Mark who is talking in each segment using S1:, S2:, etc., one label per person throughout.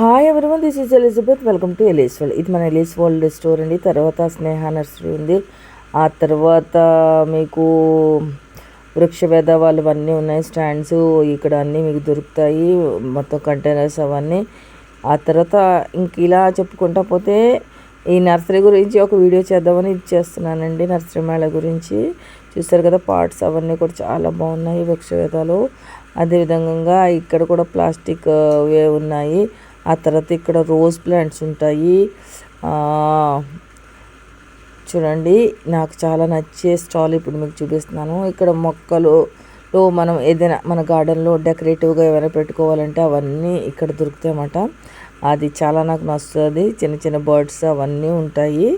S1: Hi everyone this is Elizabeth welcome to Ellie's world ఇది మన Ellyse world store అండి. తర్వాత స్నేహ నర్సరీ ఉంది. ఆ తర్వాత మీకు వృక్షవేద వాళ్ళు అన్నీ ఉన్నాయి. స్టాండ్స్ ఇక్కడ అన్నీ మీకు దొరుకుతాయి. మొత్తం కంటైనర్స్ అవన్నీ. ఆ తర్వాత ఇంక ఇలా చెప్పుకుంటా పోతే ఈ నర్సరీ గురించి ఒక వీడియో చేద్దామని ఇది చేస్తున్నానండి. నర్సరీ మేళ గురించి. చూస్తారు కదా పార్ట్స్ అవన్నీ కూడా చాలా బాగున్నాయి. వృక్షవేదాలు అదేవిధంగా ఇక్కడ కూడా ప్లాస్టిక్ వే ఉన్నాయి. ఆ తర్వాత ఇక్కడ రోజ్ ప్లాంట్స్ ఉంటాయి. చూడండి నాకు చాలా నచ్చే స్టాల్ ఇప్పుడు మీకు చూపిస్తున్నాను. ఇక్కడ మొక్కలు లో మనం ఏదైనా మన గార్డెన్లో డెకరేటివ్గా ఏమైనా పెట్టుకోవాలంటే అవన్నీ ఇక్కడ దొరుకుతాయి అన్నమాట. అది చాలా నాకు నచ్చుతుంది. చిన్న చిన్న బర్డ్స్ అవన్నీ ఉంటాయి.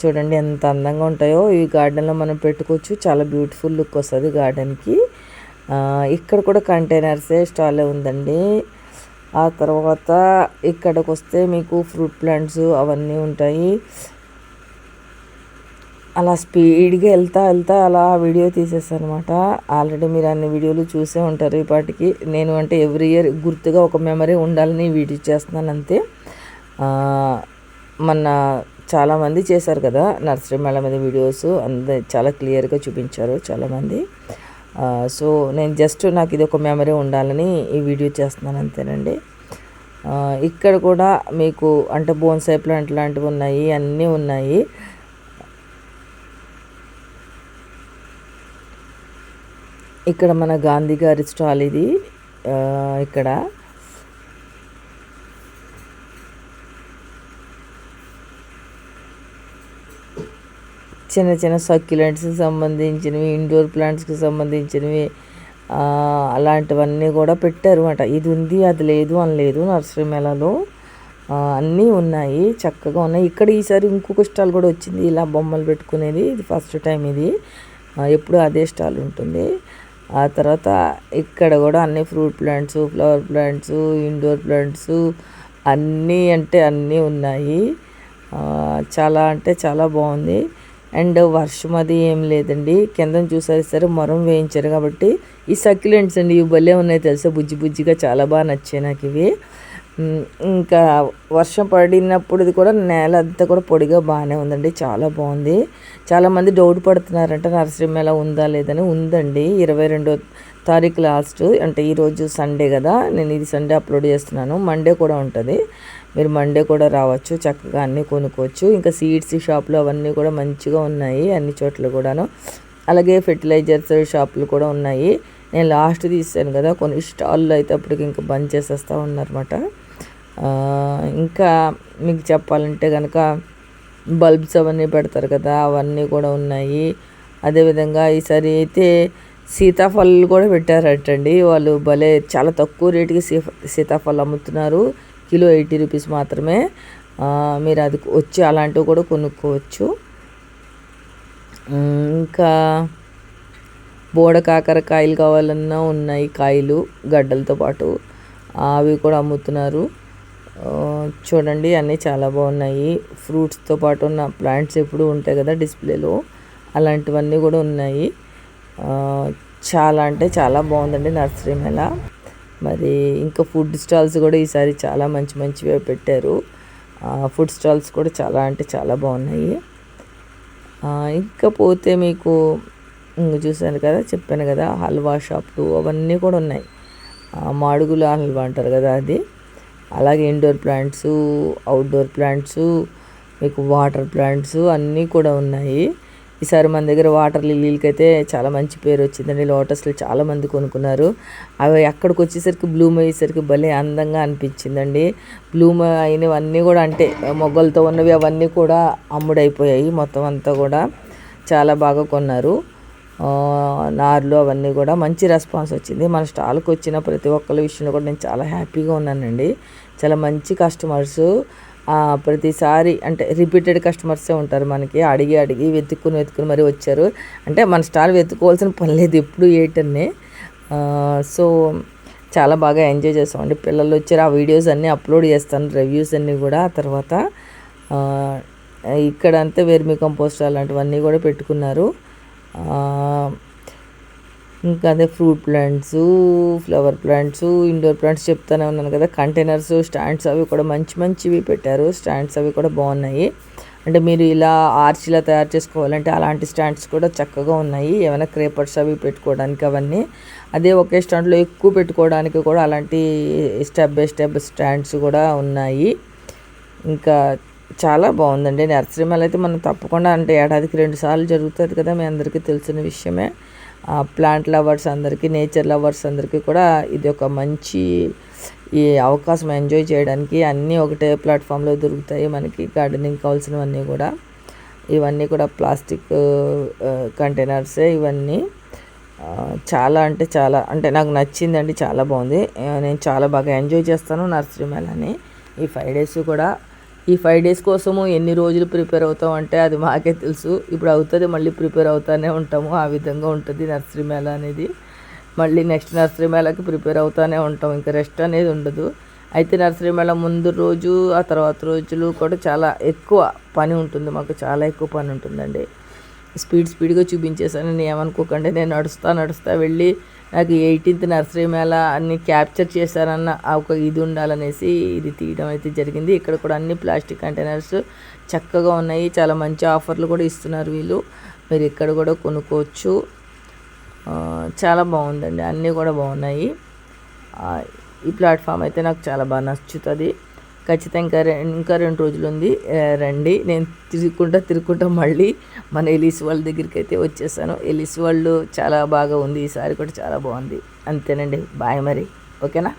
S1: చూడండి ఎంత అందంగా ఉంటాయో. ఈ గార్డెన్లో మనం పెట్టుకోవచ్చు. చాలా బ్యూటిఫుల్ లుక్ వస్తుంది గార్డెన్కి. ఇక్కడ కూడా కంటైనర్సే స్టాలే ఉందండి. ఆ తర్వాత ఇక్కడికి వస్తే మీకు ఫ్రూట్ ప్లాంట్స్ అవన్నీ ఉంటాయి. అలా స్పీడ్గా వెళ్తా వెళ్తా అలా వీడియో తీసేస్తాను అనమాట ఆల్రెడీ మీరు అన్ని వీడియోలు చూసే ఉంటారు ఈ పాటికి నేను అంటే ఎవ్రీ ఇయర్ గుర్తుగా ఒక మెమరీ ఉండాలని వీడియో చేస్తున్నాను అంతే. మన మొన్న చాలామంది చేశారు కదా నర్సరీ మేళ మీద వీడియోస్. అంద చాలా క్లియర్గా చూపించారు చాలామంది. సో నేను జస్ట్ నాకు ఇది ఒక మెమరీ ఉండాలని ఈ వీడియో చేస్తున్నాను అంతేనండి. ఇక్కడ కూడా మీకు అంటే బోన్సాయి ప్లాంట్ లాంటివి ఉన్నాయి అన్నీ ఉన్నాయి. ఇక్కడ మన గాంధీ గారి స్టాల్ ఇది. ఇక్కడ చిన్న చిన్న సక్యులెంట్స్కి సంబంధించినవి ఇండోర్ ప్లాంట్స్కి సంబంధించినవి అలాంటివన్నీ కూడా పెట్టారు అనమాట ఇది ఉంది అది లేదు అని లేదు నర్సరీ మేళాలో అన్నీ ఉన్నాయి చక్కగా ఉన్నాయి. ఇక్కడ ఈసారి ఇంకొక స్టాల్ కూడా వచ్చింది ఇలా బొమ్మలు పెట్టుకునేది ఇది ఫస్ట్ టైం ఇది. ఎప్పుడు అదే స్టాల్ ఉంటుంది. ఆ తర్వాత ఇక్కడ కూడా అన్ని fruit plants flower plants indoor plants అన్నీ అంటే అన్నీ ఉన్నాయి. చాలా అంటే చాలా బాగుంది. అండ్ వర్షం అది ఏం లేదండి. కింద చూసారు సరే మొరం వేయించారు కాబట్టి ఈ సక్యులెంట్స్ అండి ఇవి భలే ఉన్నాయి తెలుసా? బుజ్జి బుజ్జిగా చాలా బాగా నచ్చాయి నాకు ఇవి. ఇంకా వర్షం పడినప్పుడు ఇది కూడా నేల అంతా కూడా పొడిగా బాగానే ఉందండి చాలా బాగుంది. చాలామంది డౌట్ పడుతున్నారంట నర్సరీ మేళ ఉందా లేదని ఉందండి ఇరవై రెండో తారీఖు లాస్ట్ అంటే ఈరోజు సండే కదా నేను ఇది సండే అప్లోడ్ చేస్తున్నాను. మండే కూడా ఉంటుంది. మీరు మండే కూడా రావచ్చు చక్కగా అన్నీ కొనుక్కోవచ్చు. ఇంకా సీడ్స్ షాప్లు అవన్నీ కూడా మంచిగా ఉన్నాయి అన్ని చోట్ల కూడాను. అలాగే ఫెర్టిలైజర్స్ షాపులు కూడా ఉన్నాయి. నేను లాస్ట్ తీసాను కదా కొన్ని స్టాల్లో అయితే అప్పటికి ఇంకా బంద్ చేసేస్తూ ఉన్నారన్నమాట. ఇంకా మీకు చెప్పాలంటే కనుక బల్బ్స్ అవన్నీ పెడతారు కదా అవన్నీ కూడా ఉన్నాయి. అదేవిధంగా ఈసారి అయితే సీతాఫలాలు కూడా పెట్టారటండి. వాళ్ళు భలే చాలా తక్కువ రేటుకి సీ సీతాఫలం అమ్ముతున్నారు. కిలో ఎయిటీ రూపీస్ మాత్రమే. మీరు అది వచ్చి అలాంటివి కూడా కొనుక్కోవచ్చు. ఇంకా బోడ కాకరకాయలు కావాలన్నా ఉన్నాయి కాయలు గడ్డలతో పాటు. అవి కూడా అమ్ముతున్నారు. చూడండి అన్నీ చాలా బాగున్నాయి. ఫ్రూట్స్తో పాటు ఉన్న ప్లాంట్స్ ఎప్పుడు ఉంటాయి కదా డిస్ప్లేలో. అలాంటివన్నీ కూడా ఉన్నాయి. చాలా అంటే చాలా బాగుందండి నర్సరీ మేళ. మరి ఇంకా ఫుడ్ స్టాల్స్ కూడా ఈసారి చాలా మంచి మంచివే పెట్టారు. ఫుడ్ స్టాల్స్ కూడా చాలా అంటే చాలా బాగున్నాయి. ఇంకా పోతే మీకు ఇంక చూశాను కదా చెప్పాను కదా హల్వా షాప్లు అవన్నీ కూడా ఉన్నాయి. ఆ, మాడుగుల హల్వా అంటారు కదా అది. అలాగే ఇండోర్ ప్లాంట్స్ అవుట్డోర్ ప్లాంట్స్ మీకు వాటర్ ప్లాంట్స్ అన్నీ కూడా ఉన్నాయి. ఈసారి మన దగ్గర వాటర్ లిలీలకి అయితే చాలా మంచి పేరు వచ్చిందండి. లోటస్లు చాలా మంది కొనుక్కున్నారు. అవి అక్కడికి వచ్చేసరికి బ్లూమ్ అయ్యేసరికి భలే అందంగా అనిపించిందండి. బ్లూమ్ అయినవన్నీ కూడా అంటే మొగ్గలతో ఉన్నవి అవన్నీ కూడా అమ్ముడైపోయాయి మొత్తం అంతా కూడా. చాలా బాగా కొన్నారు. నార్లు అవన్నీ కూడా మంచి రెస్పాన్స్ వచ్చింది. మన స్టాల్కి వచ్చిన ప్రతి ఒక్కరి విషయంలో కూడా నేను చాలా హ్యాపీగా ఉన్నానండి. చాలా మంచి కస్టమర్స్. ప్రతిసారి అంటే రిపీటెడ్ కస్టమర్సే ఉంటారు మనకి. అడిగి అడిగి వెతుక్కుని వెతుక్కుని మరీ వచ్చారు. అంటే మన స్టాల్ వెతుక్కోవాల్సిన పని లేదు ఎప్పుడు ఏటన్నే సో చాలా బాగా ఎంజాయ్ చేస్తామండి. పిల్లలు వచ్చారు ఆ వీడియోస్ అన్నీ అప్లోడ్ చేస్తాను రివ్యూస్ అన్నీ కూడా. ఆ తర్వాత ఇక్కడంతా ఇక్కడ అంతే వెర్మి కంపోస్ట్ అలాంటివన్నీ కూడా పెట్టుకున్నారు. ఇంకా అదే fruit plants flower plants indoor plants చెప్తానే ఉన్నాను కదా. కంటైనర్స్ స్టాండ్స్ అవి కూడా మంచి మంచివి పెట్టారు. స్టాండ్స్ అవి కూడా బాగున్నాయి. అంటే మీరు ఇలా ఆర్చిలా తయారు చేసుకోవాలంటే అలాంటి స్టాండ్స్ కూడా చక్కగా ఉన్నాయి. ఏమైనా క్రేపర్స్ అవి పెట్టుకోవడానికి అవన్నీ. అదే ఒకే స్టాండ్లో ఎక్కువ పెట్టుకోవడానికి కూడా అలాంటి స్టెప్ బై స్టెప్ స్టాండ్స్ కూడా ఉన్నాయి. ఇంకా చాలా బాగుందండి. నర్సరీ మేళ అయితే మనం తప్పకుండా అంటే ఏడాదికి రెండు సార్లు జరుగుతుంది కదా మీ అందరికీ తెలిసిన విషయమే. ప్లాంట్ లవర్స్ అందరికీ నేచర్ లవర్స్ అందరికీ కూడా ఇది ఒక మంచి ఈ అవకాశం ఎంజాయ్ చేయడానికి అన్నీ ఒకటే ప్లాట్ఫామ్లో దొరుకుతాయి మనకి గార్డెనింగ్ కావాల్సినవన్నీ కూడా. ఇవన్నీ కూడా ప్లాస్టిక్ కంటైనర్సే ఇవన్నీ. చాలా అంటే చాలా అంటే నాకు నచ్చిందండి చాలా బాగుంది. నేను చాలా బాగా ఎంజాయ్ చేస్తాను నర్సరీ మేళని. ఈ ఫైవ్ డేస్ కూడా ఈ ఫైవ్ డేస్ కోసము ఎన్ని రోజులు ప్రిపేర్ అవుతాం అంటే అది మాకే తెలుసు. ఇప్పుడు అవుతుంది మళ్ళీ ప్రిపేర్ అవుతానే ఉంటాము. ఆ విధంగా ఉంటుంది నర్సరీ మేళ అనేది. మళ్ళీ నెక్స్ట్ నర్సరీ మేళకి ప్రిపేర్ అవుతానే ఉంటాం. ఇంకా రెస్ట్ అనేది ఉండదు. అయితే నర్సరీ మేళ ముందు రోజు ఆ తర్వాత రోజులు కూడా చాలా ఎక్కువ పని ఉంటుంది. మాకు చాలా ఎక్కువ పని ఉంటుందండి. స్పీడ్ స్పీడ్గా చూపించేశాను. నేను ఏమనుకోకండి నేను నడుస్తా నడుస్తా వెళ్ళి నాకు ఎయిటీన్త్ నర్సరీ మేళ అన్ని క్యాప్చర్ చేశారన్న ఒక ఇది ఉండాలనేసి ఇది తీయడం అయితే జరిగింది. ఇక్కడ కూడా అన్ని ప్లాస్టిక్ కంటైనర్స్ చక్కగా ఉన్నాయి. చాలా మంచి ఆఫర్లు కూడా ఇస్తున్నారు వీళ్ళు. మీరు ఇక్కడ కూడా కొనుక్కోవచ్చు. చాలా బాగుందండి. అన్నీ కూడా బాగున్నాయి. ఈ ప్లాట్ఫామ్ అయితే నాకు చాలా బాగా నచ్చుతుంది. ఖచ్చితంగా ఇంకా ఇంకా రెండు రోజులు ఉంది రండి. నేను తిరుగుకుంటా తిరుగుకుంటా మళ్ళీ మన ఎలిస్ వాళ్ళ దగ్గరికి అయితే వచ్చేసాను. ఎలిస్ వాళ్ళు చాలా బాగా ఉంది. ఈసారి కూడా చాలా బాగుంది. అంతేనండి. బాయ్ మరి. ఓకేనా?